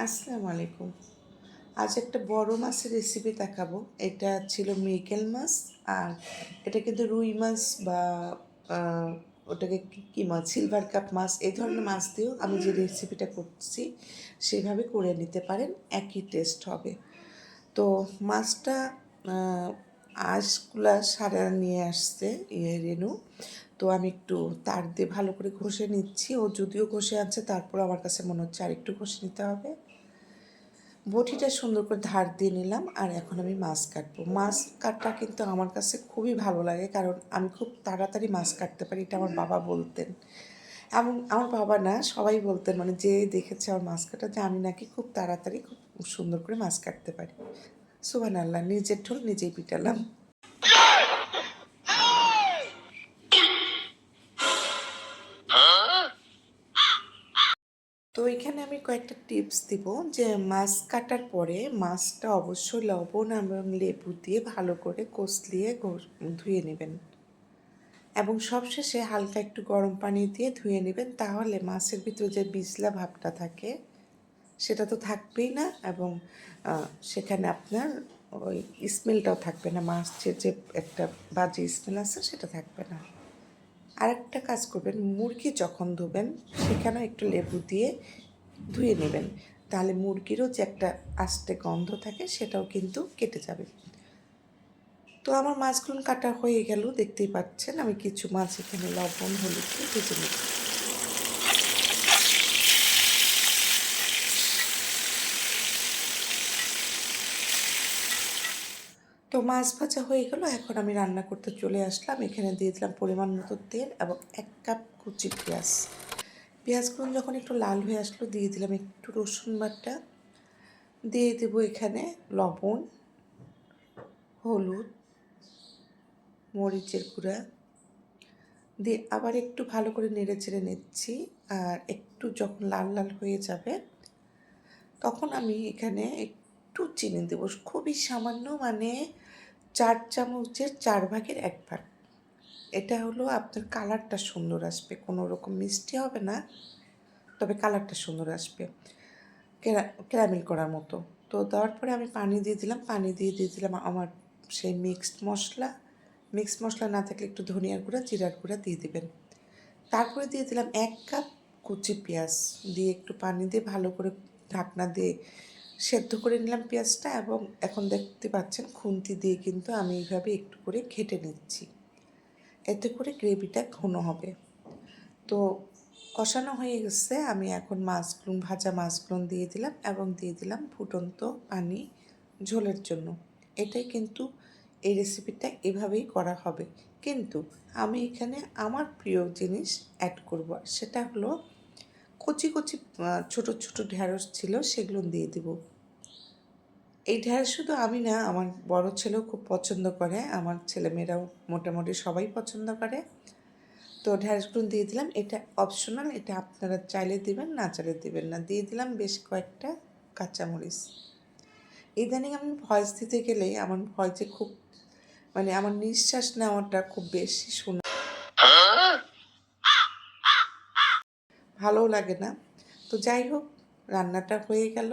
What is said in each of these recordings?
আসসালামু আলাইকুম। আজ একটা বড় মাছের রেসিপি দেখাবো। এটা ছিল মৃগেল মাছ আর এটা কিন্তু রুই মাছ বা ওটাকে কি- মাছ? সিলভার কাপ মাছ, এই ধরনের মাছ দিয়েও আমি যে রেসিপিটা করছি, সেভাবে করে নিতে পারেন, একই টেস্ট হবে। তো মাছটা আঁশগুলা সারা নিয়ে আসছে ইয়ে রেনু। তো আমি একটু তার দিয়ে ভালো করে ঘষে নিচ্ছি। ও যদিও ঘষে আনছে তারপর আমার কাছে মনে হচ্ছে আর একটু ঘষে নিতে হবে। বটিটা সুন্দর করে ধার দিয়ে নিলাম আর এখন আমি মাছ কাটবো। মাছ কাটটা কিন্তু আমার কাছে খুবই ভালো লাগে কারণ আমি খুব তাড়াতাড়ি মাছ কাটতে পারি, এটা আমার বাবা বলতেন। এবং আমার বাবা না, সবাই বলতেন মানে যে দেখেছে আমার মাছ কাটা যে আমি নাকি খুব তাড়াতাড়ি খুব সুন্দর করে মাছ কাটতে পারি। সুবান আল্লাহ নিজের ঠোল নিজেই পিটালাম তো এখানে আমি কয়েকটা টিপস দিব যে মাছ কাটার পরে মাছটা অবশ্যই লবণ এবং লেবু দিয়ে ভালো করে কষলিয়ে ধুয়ে নেবেন। এবং সবশেষে হালকা একটু গরম পানি দিয়ে ধুয়ে নেবেন, তাহলে মাছের ভিতরে যে বিজলা ভাবটা থাকে, সেটা তো থাকবেই না এবং সেখানে আপনার ওই স্মেলটাও থাকবে না। মাছের যে একটা বাজে স্মেল আছে, সেটা থাকবে না। আরেকটা কাজ করবেন, মুরগি যখন ধুবেন, সেখানেও একটু লেবু দিয়ে ধুয়ে নেবেন। তাহলে মুরগিরও যে একটা আস্তে গন্ধ থাকে সেটাও কিন্তু কেটে যাবে। তো আমার মাছগুলো কাটা হয়ে গেল, দেখতেই পাচ্ছেন আমি কিছু মাছ এখানে লবণ, হলুদ ভেজে নিই তো মাছ ভাজা হয়ে গেল, এখন আমি রান্না করতে চলে আসলাম। এখানে দিয়ে দিলাম পরিমাণ মতো তেল এবং এক কাপ কুচি পেঁয়াজ। পেঁয়াজগুলো যখন একটু লাল হয়ে আসলো, দিয়ে দিলাম একটু রসুন বাটা। দিয়ে দেবো এখানে লবণ, হলুদ, মরিচের গুঁড়া। দিয়ে আবার একটু ভালো করে নেড়ে চেড়ে নিচ্ছি। আর একটু যখন লাল লাল হয়ে যাবে, তখন আমি এখানে একটু চিনি দেবো। খুবই সামান্য মানে চার চামচের চার ভাগের এক ভাগ। এটা হলো আপনার কালারটা সুন্দর আসবে, কোনো রকম মিষ্টি হবে না, তবে কালারটা সুন্দর আসবে। ক্যারামেল করার মতো। তো দেওয়ার পরে আমি পানি দিয়ে দিলাম, পানি দিয়ে দিয়ে দিলাম আমার সেই মিক্সড মশলা। মিক্সড মশলা না থাকলে একটু ধনিয়ার গুঁড়া, জিরার গুঁড়া দিয়ে দেবেন। তারপরে দিয়ে দিলাম এক কাপ কুচি পেঁয়াজ দিয়ে একটু পানি দিয়ে ভালো করে ঢাকনা দিয়ে সেদ্ধ করে নিলাম পেঁয়াজটা এবং এখন দেখতে পাচ্ছেন খুন্তি দিয়ে কিন্তু আমি এইভাবে একটু করে ঘেটে নিচ্ছি। এতে করে গ্রেভিটা ঘন হবে। তো কষানো হয়ে গেছে। আমি এখন মাছগুলো, ভাজা মাছগুলো দিয়ে দিলাম এবং দিয়ে দিলাম ফুটন্ত পানি ঝোলের জন্য। এটাই কিন্তু এই রেসিপিটা এভাবেই করা হবে। কিন্তু আমি এখানে আমার প্রিয় জিনিস অ্যাড করব। সেটা হলো কচি কচি ছোট ছোট ঢ্যাঁড়স ছিল সেগুলো দিয়ে দেব। এই শুধু আমি না, আমার বড় ছেলেও খুব পছন্দ করে, আমার ছেলেমেয়েরাও মোটামুটি সবাই পছন্দ করে। তো ঢ্যাঁড়সগুলো দিয়ে দিলাম, এটা অপশনাল এটা আপনারা চাইলে দিবেন, না চাইলে দিবেন না। দিয়ে দিলাম বেশ কয়েকটা কাঁচামরিচ। ইদানিং আমি ভয়েস দিতে গেলেই আমার ভয়েসে খুব মানে আমার নিঃশ্বাস নেওয়াটা খুব বেশি শোনা ভালোও লাগে না। তো যাই হোক, রান্নাটা হয়ে গেল।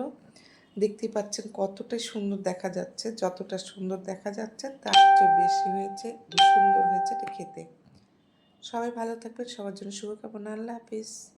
দেখতেই পাচ্ছেন কতটা সুন্দর দেখা যাচ্ছে। যতটা সুন্দর দেখা যাচ্ছে, তার চেয়ে বেশি হয়েছে, সুন্দর হয়েছে এটা খেতে। সবাই ভালো থাকবেন, সবার জন্য শুভকামনা। আল্লাহ হাফিজ।